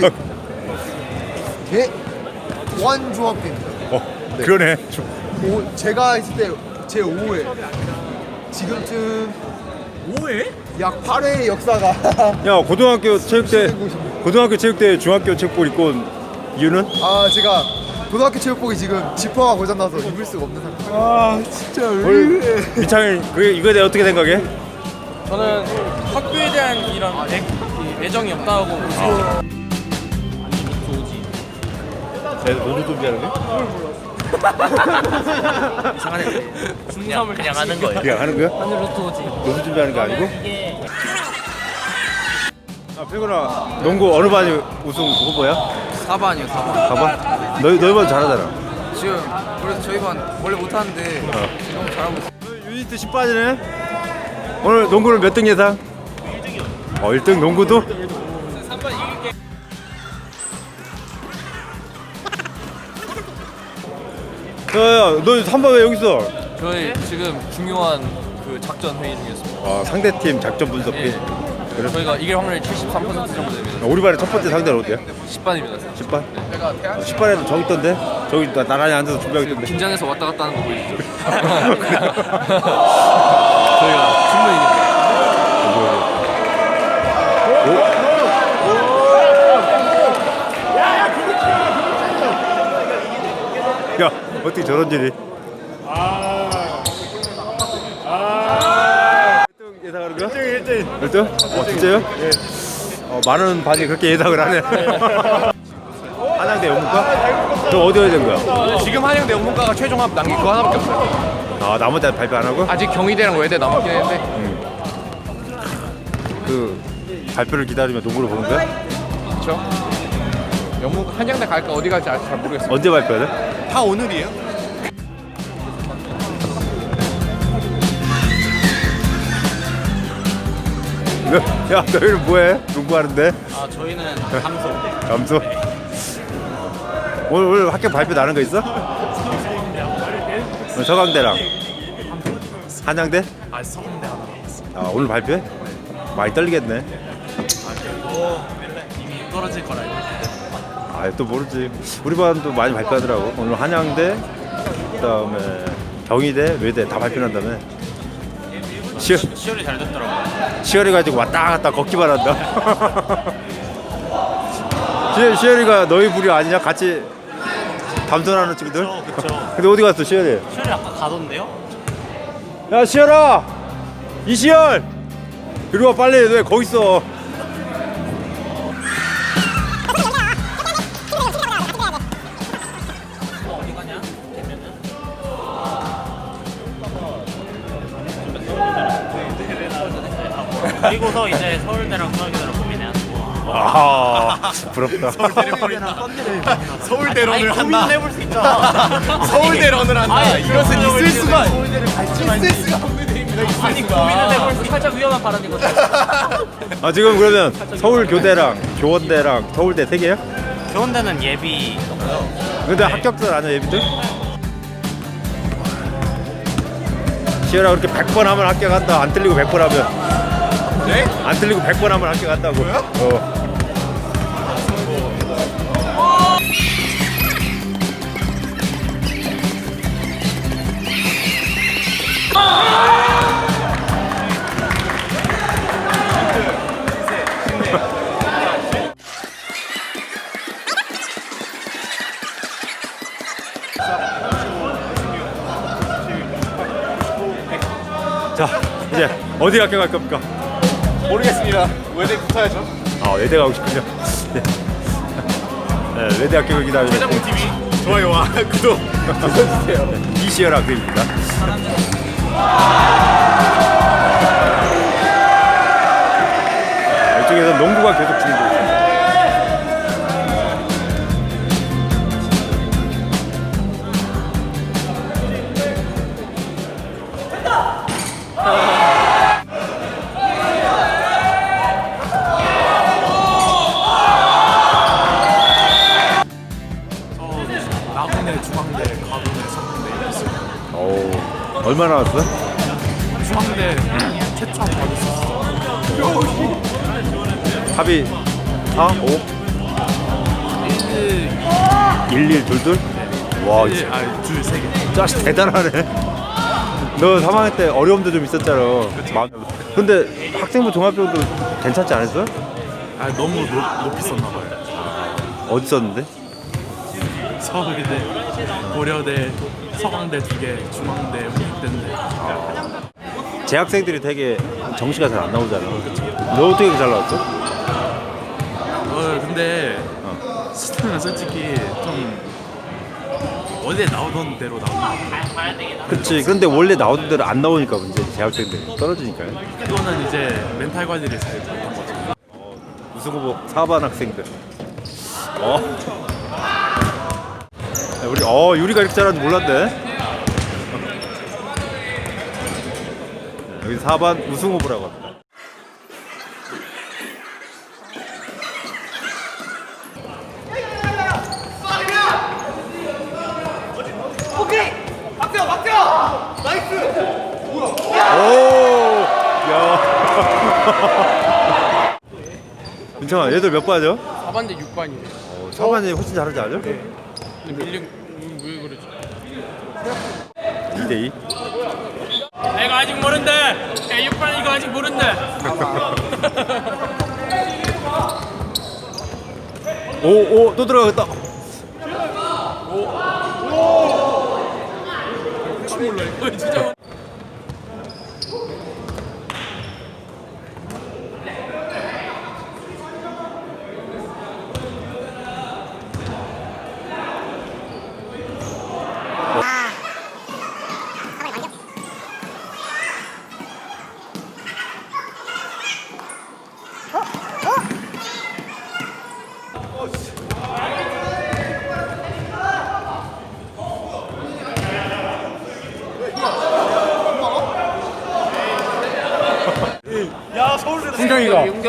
네. 대원 중학교입니다. 어, 그러네. 오, 제가 있을 때 제 5회 지금쯤 5회? 약 8회의 역사가 야, 고등학교 체육대, 고등학교 체육대 중학교 체육복 입고 온 이유는? 아 제가 고등학교 체육복이 지금 지퍼가 고장나서 입을 수가 없는 상태. 아, 진짜 왜? 미창일, 그 이거에 대해 어떻게 생각해? 저는 학교에 대한 이런 애, 이 애정이 없다고 보세 요. 내 노조 준비하는 거? 이상하네. 중삼을 그냥 하는 거예요. 그냥 하는 거야? 하늘 로또지. 노조 준비하는 게 아니고? 아, 필구나, 농구 어느 반이 우승 후보야? 4반이요 4반 가봐. 너희 너희 반 잘하잖아. 지금 그래서 저희 반 원래 못하는데 어. 너무 잘하고 있어요 유니트 10 빠지네. 오늘 농구는 몇 등 예상? 1등이요. 어, 1등 농구도? 야야, 너 3번 왜 여기 있어? 저희 지금 중요한 그 작전 회의 중이었습니다. 아, 상대팀 작전 분석회. 예. 그래? 저희가 이길 확률이 73% 정도 됩니다. 우리 반의 첫 번째 상대는 어디야? 10반입니다. 10반? 10반에도 저기 있던데? 저기 나- 나란히 앉아서 준비하고 있던데. 긴장해서 왔다 갔다 하는 거 보이시죠? 저희가 충분히 어떻게 저런 일이? 등 예상하는 거야? 1등, 1등. 1등? 어, 진짜요? 예. 어, 많은 반이 그렇게 예상을 하네. 한양대 영문과? 저 어디 어야 된 거야? 지금 한양대 영문과가 최종 합 남긴 거 하나밖에 없어요. 아, 나머지 발표 안 하고? 아직 경희대랑 외대 남았긴 했는데 그 발표를 기다리며 농구를 보는 거야? 그렇죠. 영문 한양대 갈까 어디 갈지 아직 잘 모르겠어요. 언제 발표해야 돼? 다 오늘이에요? 너- 야, 너희는 뭐해? 농구하는데? 아 저희는 감소. 감소? 오늘, 오늘 학교 발표 나는 거 있어? 어, 서강대랑 한양대? 아 서울대 하나. 아, 오늘 발표해? 많이 떨리겠네. 이미 떨어질 거라. 아, 또 모르지. 우리 반도 많이 발표하더라고. 오늘 한양대, 그다음에 경희대, 외대 다 발표한다며. 시월, 시월이 잘 됐더라고요. 시월이 가지고 왔다 갔다 걷기만 한다. 시월, 시월이가 너희 부류 아니냐? 같이 담선하는 친구들? 그쵸. 근데 어디 갔어, 시월이? 시월이 아까 가던데요? 야, 시월아! 이시열! 이리 와, 빨리. 왜 거기 있어? 그리고서 이제 서울대랑 중학교대랑 고민해야 돼. 아, 부럽다. 서울대 아니 런을 고민을 한다. 해볼 수 있잖아. 서울대 런을 한다. 아니, 이것은 있을 수가. 아니 고민을 해볼 수 살짝 위험한 발언이거든. 아, 지금 그러면 서울 교대랑 교원대랑 서울대 세 개야? 교원대는 예비 근데 합격자 아니야 예비들? 시열아 그렇게 100번 하면 합격한다 안 틀리고 100번 하면 네? 안 틀리고 100번 하면 합격한다고 어. 자 이제 어디 학교 갈 겁니까? 모르겠습니다. 외대 붙어야죠. 아 외대 가고 싶군요. 네. 네, 외대 학교 기다리고 최장훈 TV. 좋아요와 구독. 눌러주세요. 이시열 학교입니다 이쪽에서 농구가 계속 진행되고 있습니다! 나 얼마 나왔어? 중앙대 최초 받았었어. 합이 4, 5? 11 둘둘? 와, 예, 아둘세 개. 짜식 대단하네. 너 3학년 때 어려움도 좀 있었잖아. 마- 근데 학생부 종합병도 괜찮지 않았어? 아 너무 높, 높이 썼나 봐요. 어디 썼는데? 서울대, 고려대, 서강대 두 개, 중앙대, 홍대인데. 재학생들이 되게 정시가 잘 안 나오잖아. 너 어떻게 잘 나왔어? 어 근데 수능은 솔직히 좀 어제 나오던 대로 나오는 그치. 근데 원래 나오던 대로 안 나오니까 문제. 재학생들이 떨어지니까요. 그거는 이제 멘탈 관리를 잘 못한 거죠. 우승 후보 4반 학생들. 어? 야, 우리 어 유리가 이렇게 잘하는 줄 몰랐네. 여기 4반 우승 후보라고 합니다. 오! 야. 괜찮아. 얘들 몇 반이죠? 4반대 6반이래. 어, 4반이 훨씬 잘하지 않아요? 근데 밀린 왜 그러지? 2대2. 이거 아직 모른대. 야, 6반 이거 아직 모른대. 오, 오, 또 들어가겠다.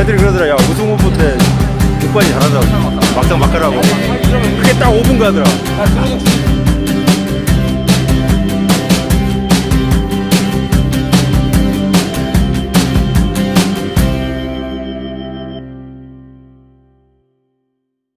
애들이 그러더라. 야 우승 후보 때 6반이 잘한다고. 막상 막하라고. 그게 딱 5분 가더라.